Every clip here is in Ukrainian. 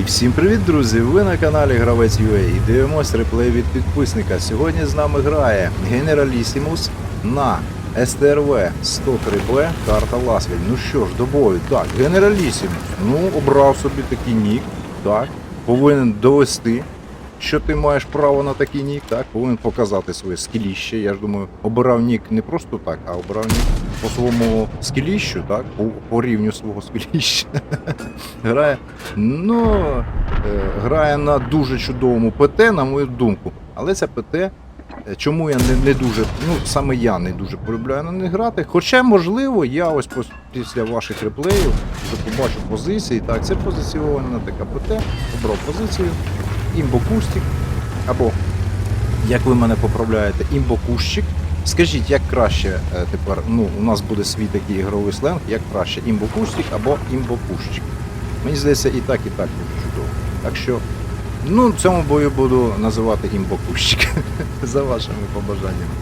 І всім привіт, друзі! Ви на каналі Гравець UA і дивимось реплей від підписника. Сьогодні з нами грає Генералісімус на СТРВ 103Б карта Ласвіль. Ну що ж, до бою. Так, Генералісімус. Ну, обрав собі такий нік. Так, повинен довести, що ти маєш право на такий нік, так, повинен показати своє скіліще. Я ж думаю, обирав нік не просто так, а обирав нік по своєму скіліщу, так, по, по рівню свого скіліща. Грає Ну, е, грає на дуже чудовому ПТ, на мою думку. Але це ПТ, е, чому я не, не дуже, ну саме я не дуже полюбляю на них грати. Хоча, можливо, я ось після ваших реплеїв вже побачу позиції. Так, це позиціована така ПТ, обрав позицію, імбокустик, або, як ви мене поправляєте, імбокущик. Скажіть, як краще е, тепер, ну, у нас буде свій такий ігровий сленг, як краще імбокустик або імбокущик. Мені здається, і так, і так дуже чудово. Так що, ну, в цьому бою буду називати імбокущик за вашими побажаннями.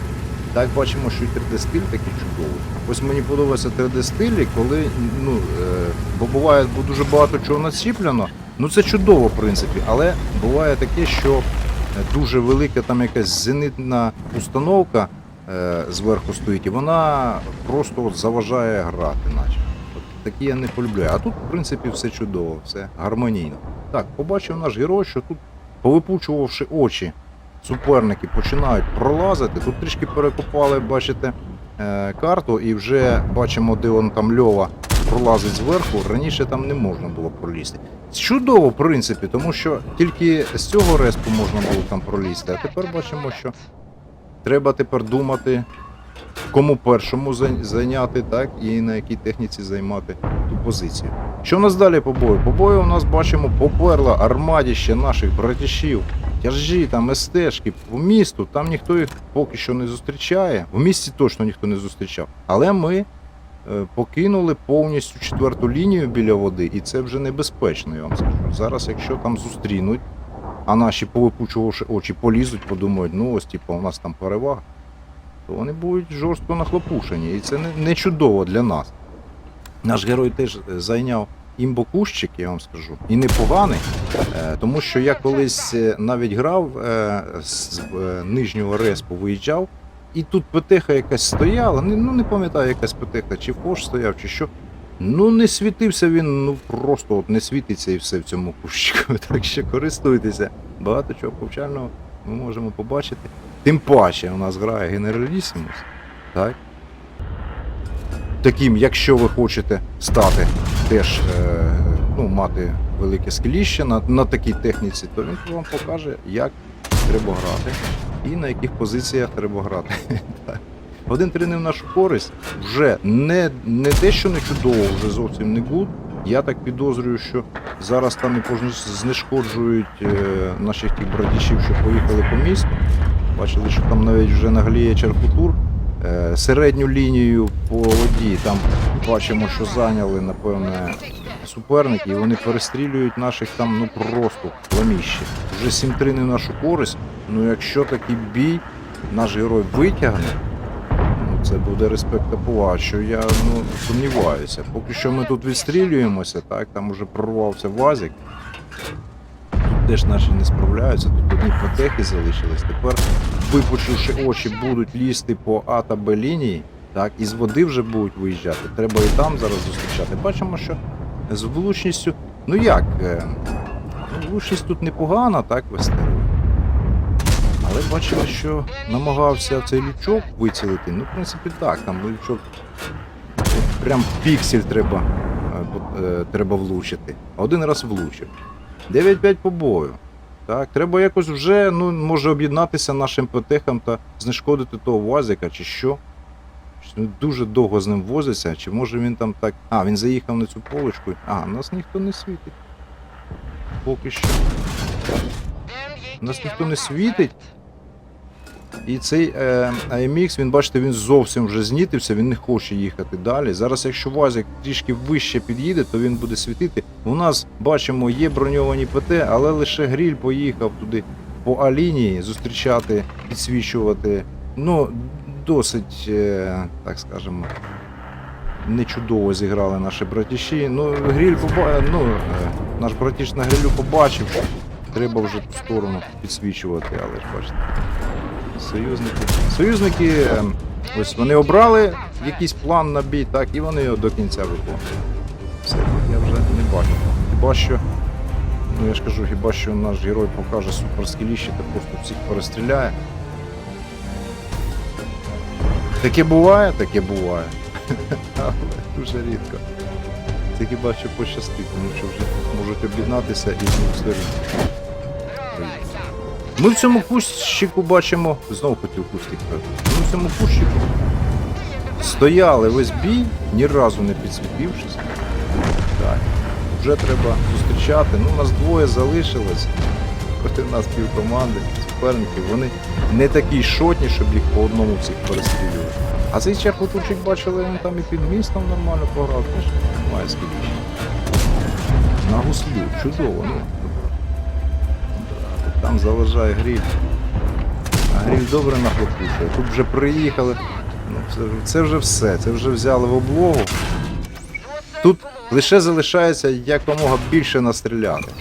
Так, бачимо, що і 3D-стиль такий чудовий. Ось мені подобається 3D-стилі, коли, ну, е, бо буває бо дуже багато чого націплено. Ну це чудово, в принципі, але буває таке, що е, дуже велика там якась зенитна установка е, зверху стоїть, і вона просто от заважає грати, наче. От такі я не полюбляю. А тут, в принципі, все чудово, все гармонійно. Так, побачив наш герой, що тут, повипучувавши очі, суперники починають пролазити. Тут трішки перекопали, бачите, е, карту, і вже бачимо, де он там льова пролазить зверху. Раніше там не можна було пролізти. Чудово, в принципі, тому що тільки з цього респу можна було там пролізти. А тепер бачимо, що треба тепер думати, кому першому зайняти, так, і на якій техніці займати ту позицію. Що в нас далі по бою? По бою у нас бачимо поперла армадіще наших братішів, тяжі, там естешки по місту. Там ніхто їх поки що не зустрічає. В місті точно ніхто не зустрічав. Але ми покинули повністю четверту лінію біля води, і це вже небезпечно, я вам скажу. Зараз, якщо там зустрінуть, а наші повипучувавши очі полізуть, подумають, ну ось типу, у нас там перевага, то вони будуть жорстко нахлопушені. І це не, не чудово для нас. Наш герой теж е, зайняв імбокущик, я вам скажу, і непоганий, е, тому що я колись е, навіть грав е, з е, нижнього респу виїжджав, і тут ПТХ якась стояла, ну не пам'ятаю, якась ПТХ, чи Фош стояв, чи що. Ну не світився він, ну просто от не світиться і все в цьому кущику. Так що користуйтеся. Багато чого повчального ми можемо побачити. Тим паче у нас грає генералісімус. Так? Таким, якщо ви хочете стати теж е, ну, мати велике скеліще на, на такій техніці, то він вам покаже, як треба грати і на яких позиціях треба грати. Так. Один тренер в нашу користь вже не, не те, що не чудово, вже зовсім не гуд. Я так підозрюю, що зараз там і пожни- знешкоджують е, наших тих братішів, що поїхали по місту. Бачили, що там навіть вже нагліє Черфутур. Е, середню лінію по воді там бачимо, що зайняли, напевне, суперники, і вони перестрілюють наших там ну просто ламіще. Вже 7-3 не нашу користь. Ну якщо такий бій наш герой витягне, ну це буде респект та що я ну, сумніваюся. Поки що ми тут відстрілюємося, так, там уже прорвався вазик. Тут теж наші не справляються, тут одні потехи залишились. Тепер, випучивши очі, будуть лізти по А та Б лінії, так, і з води вже будуть виїжджати. Треба і там зараз зустрічати. Бачимо, що з влучністю. Ну як? е, влучність тут непогана, так, вестеру. Але бачимо, що намагався цей лючок вицілити. Ну, в принципі, так, там лючок прям піксель треба, е, е, треба влучити. Один раз влучив. 9-5 по бою. Так, треба якось вже, ну, може об'єднатися нашим ПТХам та знешкодити того вазика, чи що. Він Дуже довго з ним возиться, чи може він там так. А, він заїхав на цю полочку. А, нас ніхто не світить. Поки що. Нас ніхто не світить. І цей е, AMX, він бачите, він зовсім вже знітився, він не хоче їхати далі. Зараз, якщо Вазик трішки вище під'їде, то він буде світити. У нас бачимо, є броньовані ПТ, але лише гріль поїхав туди по А-лінії зустрічати, підсвічувати. Ну, досить, е, так скажемо, не чудово зіграли наші братіші. Ну, гріль поба... ну, е, наш братіш на грилю побачив. Треба вже ту сторону підсвічувати, але ж бачите. Союзники. Союзники, ем, ось вони обрали якийсь план на бій, так, і вони його до кінця виконують. Все, я вже не бачу. Хіба що, ну я ж кажу, хіба що наш герой покаже суперскіліще та просто всіх перестріляє. Таке буває, таке буває. Але дуже рідко. Це хіба що пощастить, тому що вже можуть об'єднатися і знову стежити. Ми в цьому кущику бачимо. Знову хотів кустик. Ми в цьому кущику стояли весь бій, ні разу не підсвітившись. Так. Вже треба зустрічати. Ну, нас двоє залишилось. Проти нас півкоманди, суперників. Вони не такі шотні, щоб їх по одному всіх перестрілювати. А цей чехотурчик бачили, він там і під містом нормально пограв, теж немає скільки. На гуслю, чудово, ну. Там заважає гріль. А гріль добре нахлопушує. Тут вже приїхали. Ну, це, це вже все, це вже взяли в облогу. Тут лише залишається якомога більше настріляти.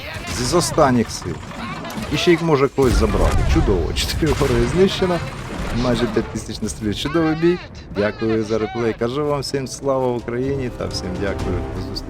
З останніх сил. І ще їх може когось забрати. Чудово. Чотири гори знищено. Майже 5 тисяч настрілів. Чудовий бій. Дякую за реплей. Кажу вам всім слава Україні та всім дякую. До зустрічі.